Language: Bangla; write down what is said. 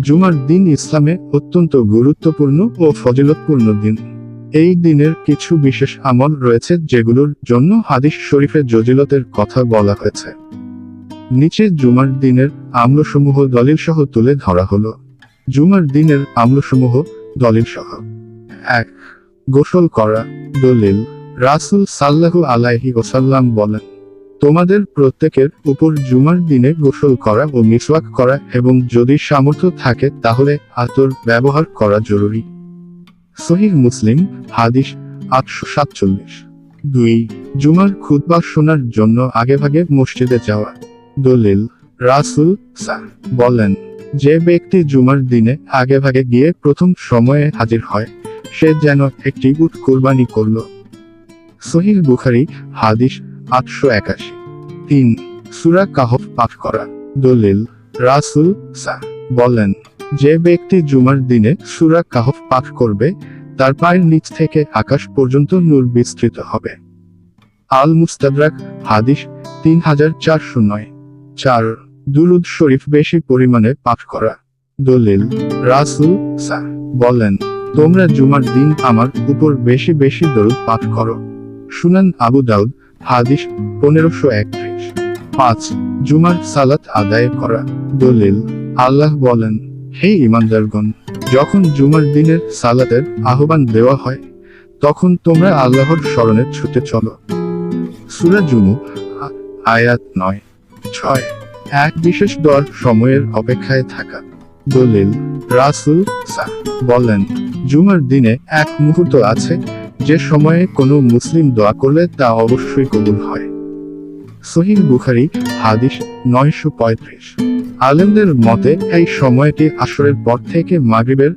জুমার দিন ইসলামে অত্যন্ত গুরুত্বপূর্ণ ও ফজিলতপূর্ণ দিন। এই দিনের কিছু বিশেষ আমল রয়েছে যেগুলোর জন্য হাদিস শরীফে জজিলতের কথা বলা হয়েছে। নিচে জুমার দিনের আমলসমূহ দলিল সহ তুলে ধরা হলো। জুমার দিনের আমলসমূহ দলিল সহ এক, গোসল করা। দলিল। রাসূল সাল্লাহু আলাইহি ওসাল্লাম বলেন তোমাদের প্রত্যেকের উপর জুমার দিনে গোসল করা ও মিসওয়াক করা এবং যদি সামর্থ্য থাকে তাহলে আতর ব্যবহার করা জরুরি। সহিহ মুসলিম, হাদিস আটশো সাতচল্লিশ। দুই, জুমার খুতবা শোনার জন্য আগেভাগে মসজিদে যাওয়া। দলিল, রাসূল সা, বলেন, যে ব্যক্তি জুমার দিনে আগেভাগে গিয়ে প্রথম সময়ে হাজির হয়, সে যেন একটি উট কোরবানি করল। সহিহ বুখারি, হাদিস আটশো একাশি। তিন, সুরা কাহফ পাঠ করা। দলিল, রাসুল সা বলেন, যে ব্যক্তি জুমার দিনে সুরা কাহফ পাঠ করবে, তার পায়ের নিচ থেকে আকাশ পর্যন্ত নূর বিস্তৃত হবে। আল মুস্তাদরাক হাদিস তিন হাজার চারশো নয়। চার, দুরুদ শরীফ বেশি পরিমাণে পাঠ করা। দলিল, রাসুল সা বলেন, তোমরা জুমার দিন আমার উপর বেশি বেশি দরুদ পাঠ করো। শুনান আবু দাউদ হাদিস পনেরোশো একত্রিশ। পাঁচ, জুমার সালাত আদায় করা। দলিল, আল্লাহ বলেন, হে ইমানদারগণ, যখন জুমার দিনের সালাতের আহ্বান দেওয়া হয়, তখন তোমরা আল্লাহর স্মরণে ছুটে চলো। সুরা জুমু, আয়াত নয়, ছয়। এক বিশেষ দর সময়ের অপেক্ষায় থাকা। দলিল, রাসুল বলেন, জুমার দিনে এক মুহূর্ত আছে যে সময়ে কোনো মুসলিম দোয়া করলে তা অবশ্যই কবুল হয়। সহিহ বুখারি, হাদিস নয়শো পঁয়ত্রিশ। আলেমদের মতে, এই সময়টি আসরের পর থেকে মাগরিবের